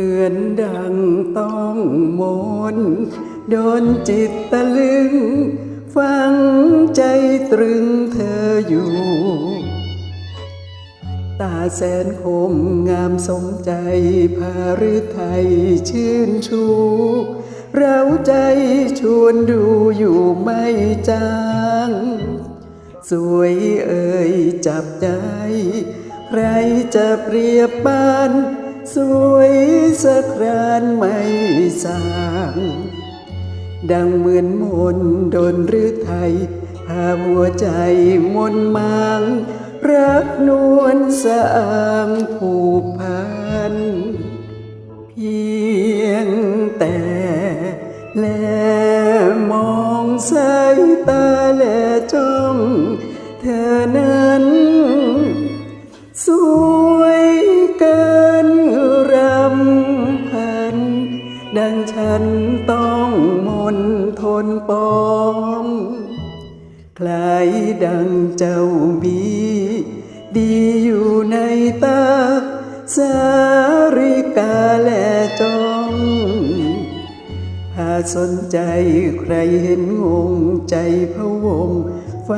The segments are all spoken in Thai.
เหมือนดังต้องมนโดนจิตตะลึง ฟังใจตรึงเธออยู่ ตาแสนคมงามสมใจพาฤทัยชื่นชูเราใจชวนดูอยู่ไม่จางสวยเอ่ยจับใจ ใครจะเปรียบปาน สวยสักครานไม่สาง ดังเหมือนมนต์ดนหรือไทยพาหัวใจมนต์มาง รักนวลสะอางผูกพัน เพียงแต่แลมองสายตาแลจ้อง เธอนั้นสวย ทนปองคล้ายดังเจ้าบีดีอยู่ในตา สาริกาและจ้องหาสนใจใครเห็นงงใจพะวง ไฟ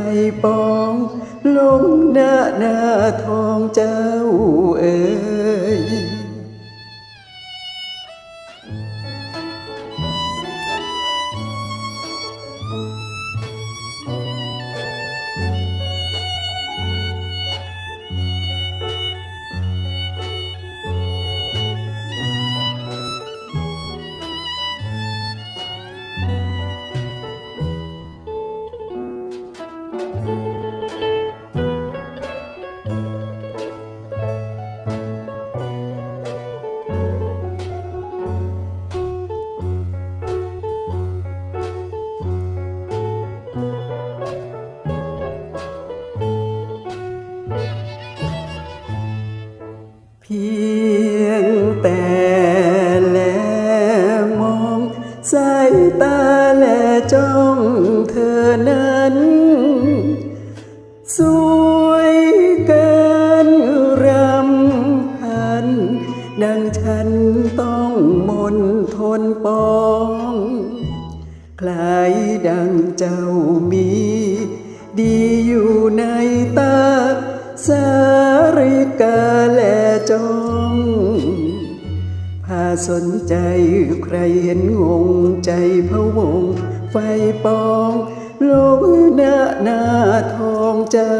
ปองลงหน้าหน้าทองเจ้าเอ๋ย แต่แลมองสายตาแลจ้องเธอนั้น สวยเกินรำพัน ดังฉันต้องมนทนปองคล้ายดังเจ้ามี ดีอยู่ในตาสาริกาและจ้อง สนใจใครเห็นงงใจพะวง ไฟปองลงหน้าหน้าทองเจ้า